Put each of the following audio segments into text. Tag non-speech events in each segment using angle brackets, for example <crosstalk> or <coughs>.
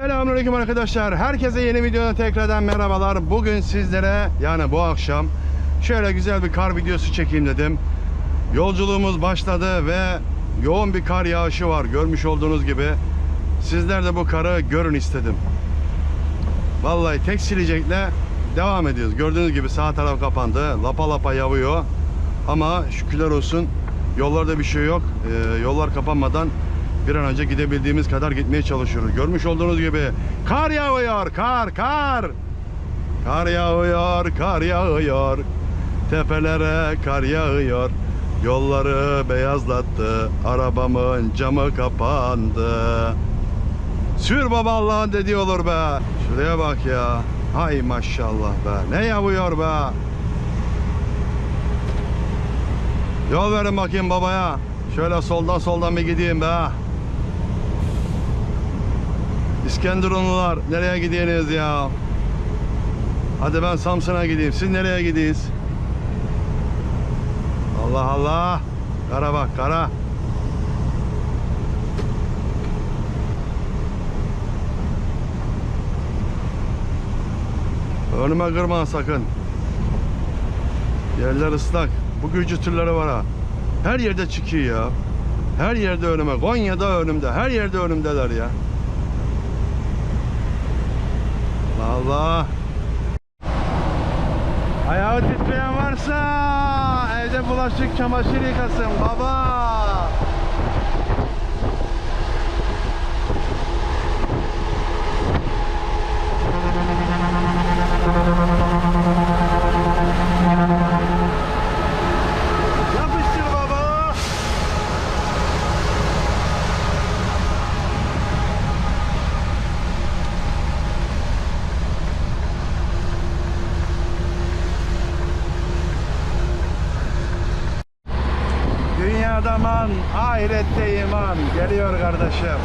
Selamünaleyküm arkadaşlar. Herkese yeni videoda tekrardan merhabalar. Bugün sizlere yani bu akşam şöyle güzel bir kar videosu çekeyim dedim. Yolculuğumuz başladı ve yoğun bir kar yağışı var. Görmüş olduğunuz gibi. Sizler de bu karı görün istedim. Vallahi tek silecekle devam ediyoruz. Gördüğünüz gibi sağ taraf kapandı. Lapa lapa yağıyor. Ama şükürler olsun yollarda bir şey yok. Ee, yollar kapanmadan bir an önce gidebildiğimiz kadar gitmeye çalışıyoruz. Görmüş olduğunuz gibi kar yağıyor, kar, kar. Kar yağıyor, kar yağıyor. Tepelere kar yağıyor. Yolları beyazlattı. Arabamın camı kapandı. Sür baba Allah'ın dediği olur be. Şuraya bak ya. Hay maşallah be. Ne yağıyor be. Yol verin bakayım babaya. Şöyle soldan soldan bir gideyim be. İskenderunlular nereye gidiyorsunuz ya? Hadi ben Samsun'a gideyim. Siz nereye gidiyorsunuz? Allah Allah. Kara bak kara. Önüme kırma sakın. Yerler ıslak. Bu gücü türleri var ha. Her yerde çıkıyor ya. Her yerde önüme. Konya'da önümde. Her yerde önümdeler ya. Allah. Ayağı titreyen varsa evde bulaşık çamaşır yıkasın baba. Yapıştır baba. Dünyada man, ahirette iman. Geliyor kardeşim.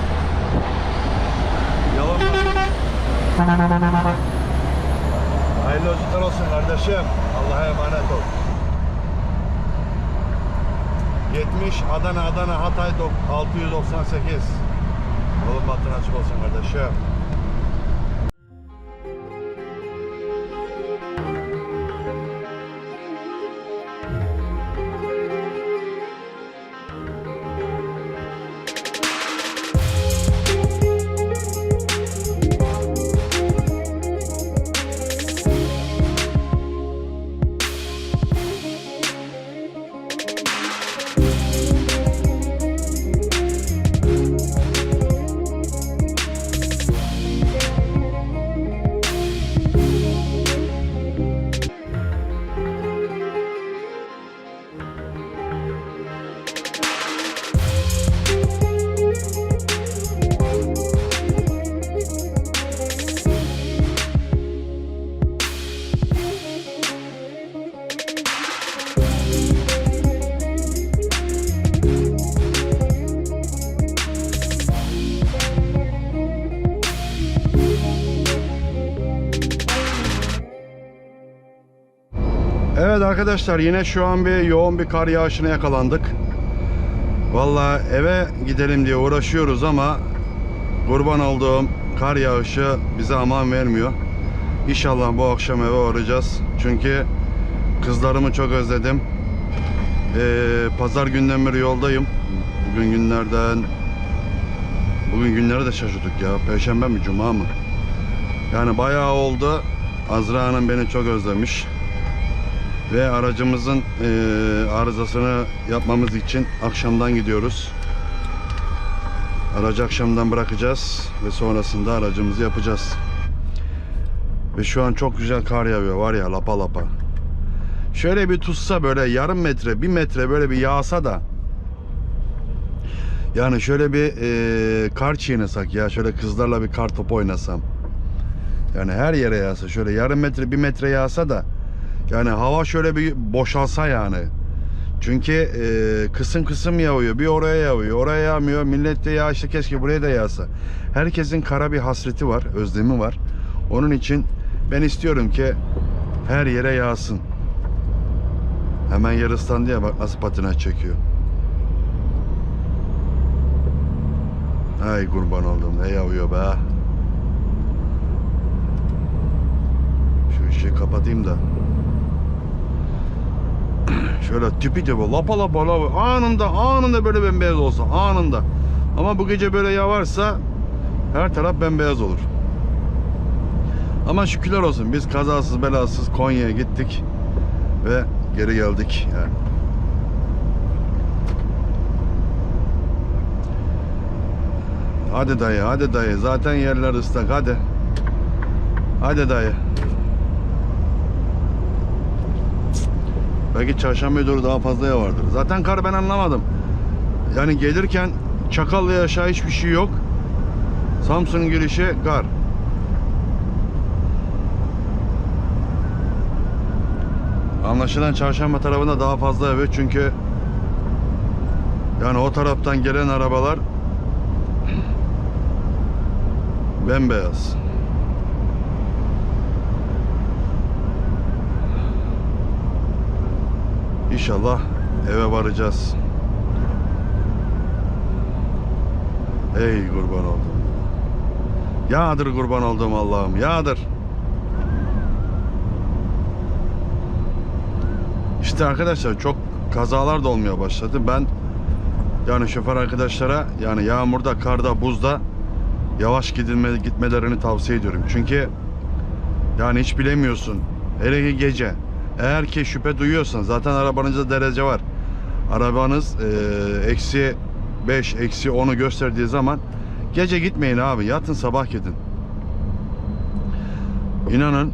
Yolun Hayırlı yolculuklar olsun kardeşim. Allah'a emanet ol. 70 Adana Adana Hatay dok- 698. Yolun bahtın açık olsun kardeşim. Arkadaşlar yine şu an bir yoğun bir kar yağışına yakalandık. Vallahi eve gidelim diye uğraşıyoruz ama kurban olduğum kar yağışı bize aman vermiyor. İnşallah bu akşam eve varacağız. Çünkü kızlarımı çok özledim. Ee, pazar günden beri yoldayım. Bugün günlerden bugün günleri de şaşırdık ya. Perşembe mi cuma mı? Yani bayağı oldu. Azra Hanım beni çok özlemiş ve aracımızın eee, arızasını yapmamız için akşamdan gidiyoruz. Aracı akşamdan bırakacağız ve sonrasında aracımızı yapacağız. Ve şu an çok güzel kar yağıyor var ya lapa lapa. Şöyle bir tutsa böyle yarım metre, bir metre böyle bir yağsa da yani şöyle bir eee, kar çiğnesek ya şöyle kızlarla bir kar topu oynasam. Yani her yere yağsa şöyle yarım metre, bir metre yağsa da yani hava şöyle bir boşalsa yani. Çünkü e, kısım kısım yağıyor. Bir oraya yağıyor, oraya yağmıyor. Millet de yağışta keşke buraya da yağsa. Herkesin kara bir hasreti var, özlemi var. Onun için ben istiyorum ki her yere yağsın. Hemen yarıstan diye bak nasıl patina çekiyor. Ay kurban oldum ne yağıyor be. Şu ışığı kapatayım da Şöyle tipi tipi lapa lapa lapa anında anında böyle bembeyaz olsa anında. Ama bu gece böyle yavarsa her taraf bembeyaz olur. Ama şükürler olsun biz kazasız belasız Konya'ya gittik ve geri geldik yani. Hadi dayı, hadi dayı. Zaten yerler ıslak. Hadi. Hadi dayı. Belki çarşambaya doğru daha fazla ya vardır. Zaten kar ben anlamadım. Yani gelirken Çakallı'ya aşağı hiçbir şey yok. Samsun'un girişi kar. Anlaşılan çarşamba tarafında daha fazla evet çünkü yani o taraftan gelen arabalar <clears throat> bembeyaz. İnşallah eve varacağız. Ey kurban oldum. Yağdır kurban olduğum Allah'ım. Yağdır. İşte arkadaşlar çok kazalar da olmaya başladı. Ben yani şoför arkadaşlara yani yağmurda, karda, buzda yavaş gidilme, gitmelerini tavsiye ediyorum. Çünkü yani hiç bilemiyorsun. Hele ki gece. Eğer ki şüphe duyuyorsan zaten arabanızda derece var. Arabanız eee, eksi 5, eksi 10'u gösterdiği zaman gece gitmeyin abi. Yatın sabah gidin. İnanın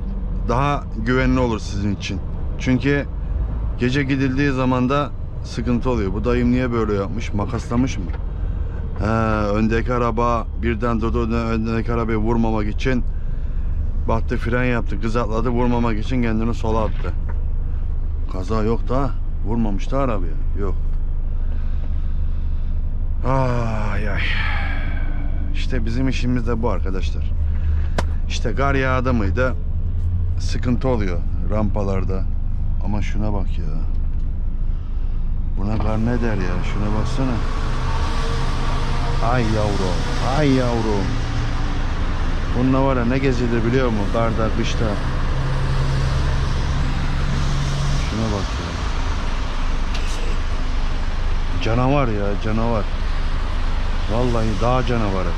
daha güvenli olur sizin için. Çünkü gece gidildiği zaman da sıkıntı oluyor. Bu dayım niye böyle yapmış? Makaslamış mı? He, öndeki araba birden durdu. Öndeki arabayı vurmamak için baktı fren yaptı. Kız atladı vurmamak için kendini sola attı. Kaza yok da vurmamış da arabaya. Yok. Ay ay. İşte bizim işimiz de bu arkadaşlar. İşte kar yağdı mıydı sıkıntı oluyor rampalarda. Ama şuna bak ya. Buna kar ne der ya? Şuna baksana. Ay yavrum, ay yavrum. Bununla var ya ne gezilir biliyor musun? Karda, kışta. Şuna bak ya. Canavar ya, canavar. Vallahi dağ canavarı.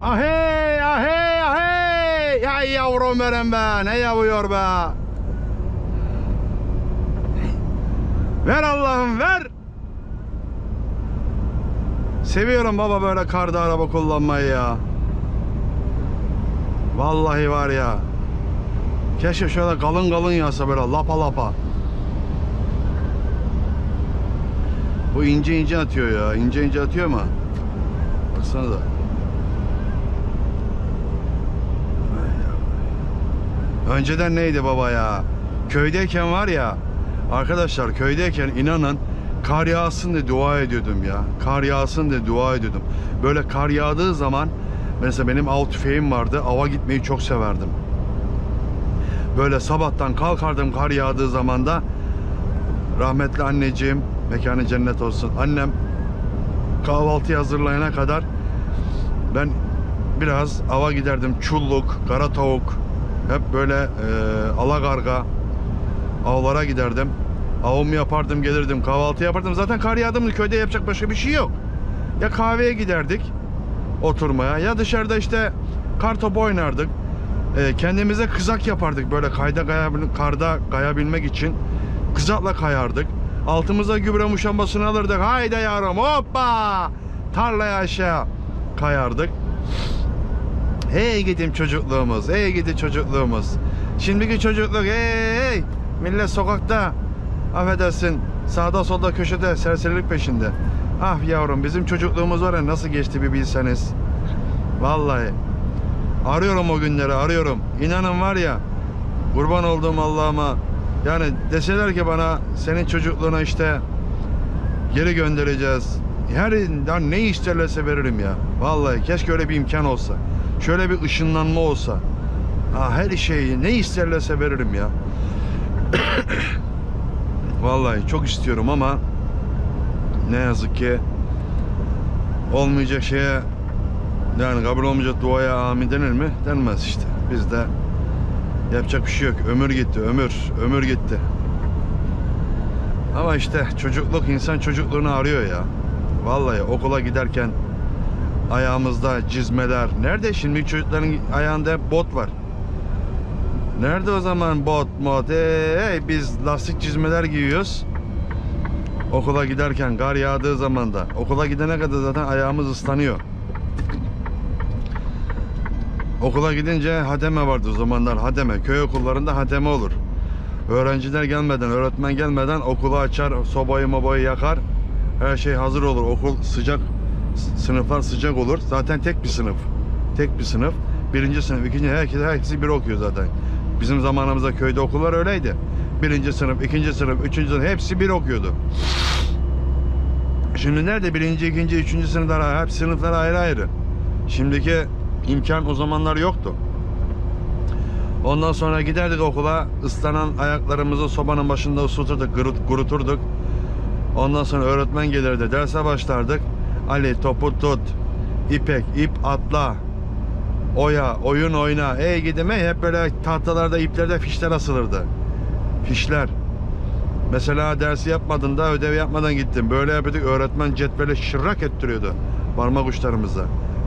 Ahey, ahey, ahey. Ay yavrum benim be. Ne yavuyor be. Ver Allah'ım ver. Seviyorum baba böyle karda araba kullanmayı ya. Vallahi var ya. Keşke şöyle kalın kalın yağsa böyle lapa lapa. Bu ince ince atıyor ya. İnce ince atıyor ama. Baksana da. Önceden neydi baba ya? Köydeyken var ya. Arkadaşlar köydeyken inanın kar yağsın diye dua ediyordum ya. Kar yağsın diye dua ediyordum. Böyle kar yağdığı zaman mesela benim av tüfeğim vardı. Ava gitmeyi çok severdim. Böyle sabahtan kalkardım kar yağdığı zaman da rahmetli anneciğim mekanı cennet olsun. Annem kahvaltı hazırlayana kadar ben biraz ava giderdim. Çulluk, kara tavuk, hep böyle e, alagarga avlara giderdim. Avımı yapardım, gelirdim, kahvaltı yapardım. Zaten kar yağdı köyde yapacak başka bir şey yok. Ya kahveye giderdik oturmaya ya dışarıda işte kar topu oynardık. E, kendimize kızak yapardık böyle kayda kayabil- karda kayabilmek için. Kızakla kayardık. Altımıza gübre muşambasını alırdık. Haydi yavrum hoppa! Tarlaya aşağı kayardık. Hey gidim çocukluğumuz, hey gidi çocukluğumuz. Şimdiki çocukluk hey hey. Millet sokakta, affedersin sağda solda köşede serserilik peşinde. Ah yavrum bizim çocukluğumuz var ya nasıl geçti bir bilseniz. Vallahi. Arıyorum o günleri arıyorum. İnanın var ya kurban olduğum Allah'ıma yani deseler ki bana senin çocukluğuna işte geri göndereceğiz. Her ne isterlerse veririm ya. Vallahi keşke öyle bir imkan olsa. Şöyle bir ışınlanma olsa. Ha, her şeyi ne isterlerse veririm ya. <coughs> Vallahi çok istiyorum ama ne yazık ki olmayacak şeye Yani kabul olmayacak duaya amin denir mi? Denmez işte. Biz de yapacak bir şey yok. Ömür gitti, ömür, ömür gitti. Ama işte çocukluk insan çocukluğunu arıyor ya. Vallahi okula giderken ayağımızda cizmeler. Nerede şimdi çocukların ayağında hep bot var. Nerede o zaman bot mod? Hey, biz lastik çizmeler giyiyoruz. Okula giderken kar yağdığı zaman da okula gidene kadar zaten ayağımız ıslanıyor. Okula gidince hademe vardı o zamanlar hademe. Köy okullarında hademe olur. Öğrenciler gelmeden, öğretmen gelmeden okulu açar, sobayı mobayı yakar. Her şey hazır olur. Okul sıcak, sınıflar sıcak olur. Zaten tek bir sınıf. Tek bir sınıf. Birinci sınıf, ikinci, herkes, herkesi bir okuyor zaten. Bizim zamanımızda köyde okullar öyleydi. Birinci sınıf, ikinci sınıf, üçüncü sınıf hepsi bir okuyordu. Şimdi nerede birinci, ikinci, üçüncü sınıflar hep sınıflar ayrı ayrı. Şimdiki imkan o zamanlar yoktu. Ondan sonra giderdik okula ıslanan ayaklarımızı sobanın başında ısıtırdık, kurut- kuruturduk. Ondan sonra öğretmen gelirdi, derse başlardık. Ali topu tut, ipek, ip atla, oya, oyun oyna. Ey gidime hep böyle tahtalarda, iplerde fişler asılırdı. Fişler. Mesela dersi yapmadın da ödev yapmadan gittin. Böyle yapıyorduk. Öğretmen cetvele şırrak ettiriyordu parmak uçlarımıza.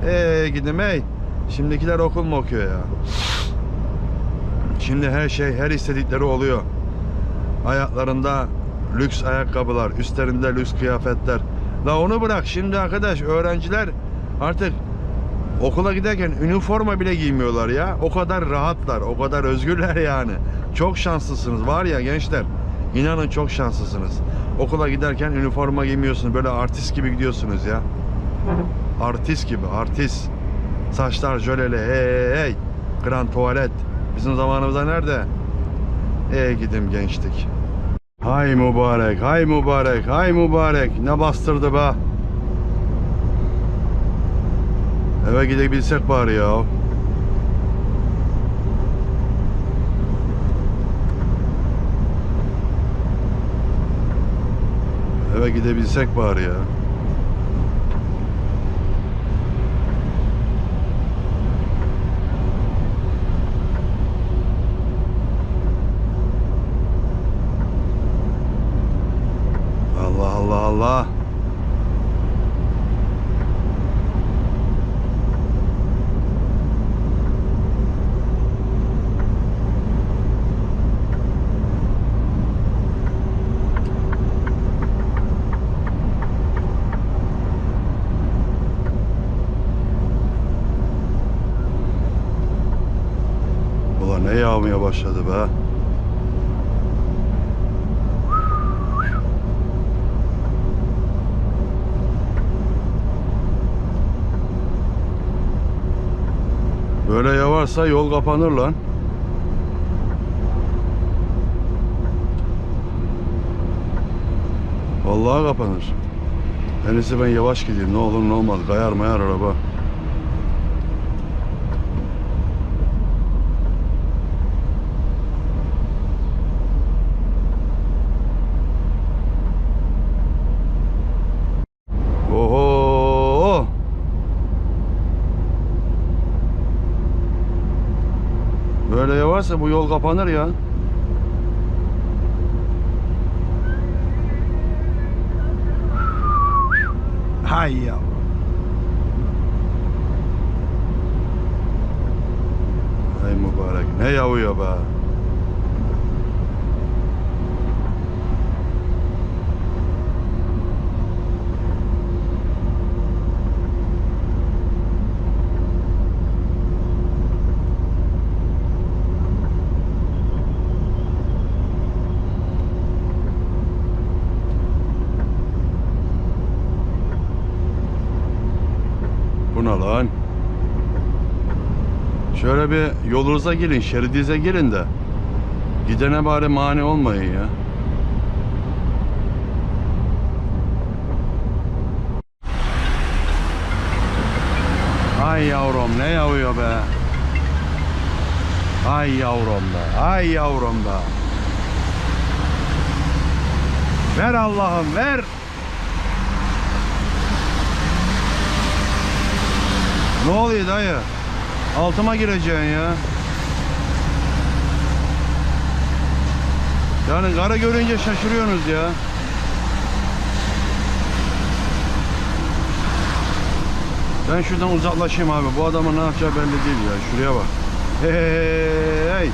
Ee gidim ey. Şimdikiler okul mu okuyor ya? Şimdi her şey, her istedikleri oluyor. Ayaklarında lüks ayakkabılar, üstlerinde lüks kıyafetler. La onu bırak. Şimdi arkadaş öğrenciler artık okula giderken üniforma bile giymiyorlar ya. O kadar rahatlar, o kadar özgürler yani. Çok şanslısınız var ya gençler. İnanın çok şanslısınız. Okula giderken üniforma giymiyorsunuz. Böyle artist gibi gidiyorsunuz ya. Artist gibi, artist. Saçlar jöleli, hey hey. Grand tuvalet. Bizim zamanımızda nerede? Ey gidim gençlik. Hay mübarek, hay mübarek, hay mübarek. Ne bastırdı be. Eve gidebilsek bari ya. Eve gidebilsek bari ya. Allah Allah Allah. Ulan ne yağmaya başladı be. Böyle yavarsa yol kapanır lan. Vallahi kapanır. En ben yavaş gideyim. Ne olur ne olmaz. Kayar mayar araba. Yavarsa bu yol kapanır ya. Hay ya. Hay mübarek. Ne yağıyor be. Bu ne lan? Şöyle bir yolunuza girin, şeridize girin de. Gidene bari mani olmayın ya. Ay yavrum ne yağıyor be. Ay yavrum be. Ay yavrum be. Ver Allah'ım ver. Ne oluyor dayı? Altıma gireceksin ya. Yani kara görünce şaşırıyorsunuz ya. Ben şuradan uzaklaşayım abi. Bu adamın ne yapacağı belli değil ya. Şuraya bak. Hey, hey, hey.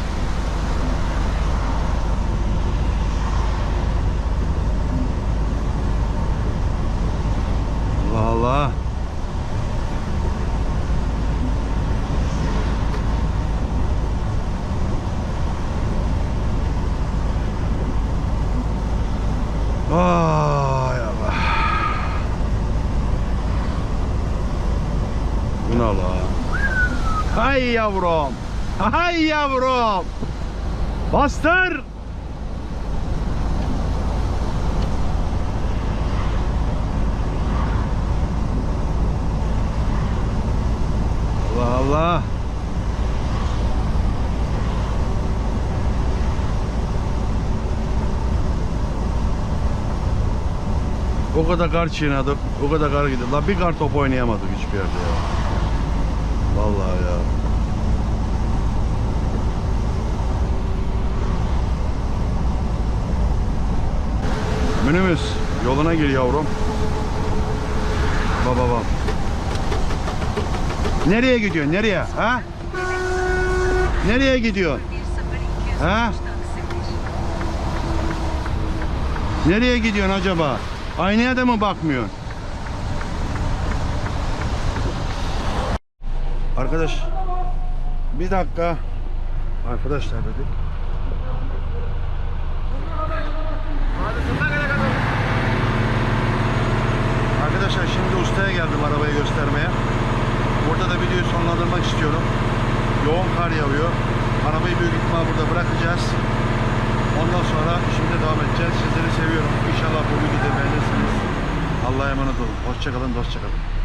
Allah Allah. Ay Allah. Bu ne la? Hay yavrum. Hay yavrum. Bastır. Allah Allah. O kadar kar çiğnedik, o kadar kar gidiyor. La bir kar top oynayamadık hiçbir yerde ya. Vallahi ya. Minibüs yoluna gir yavrum. Baba baba. Nereye gidiyorsun? Nereye? Ha? Nereye gidiyorsun? Ha? Nereye gidiyorsun acaba? Aynaya da mı bakmıyorsun? Arkadaş bir dakika. Arkadaşlar dedik. Arkadaşlar şimdi ustaya geldim arabayı göstermeye. Burada da videoyu sonlandırmak istiyorum. Yoğun kar yağıyor. Arabayı büyük ihtimal burada bırakacağız. Ondan sonra şimdi devam edeceğiz. Sizleri seviyorum. İnşallah bu videoyu beğenirsiniz. Allah'a emanet olun. Hoşçakalın, dostçakalın.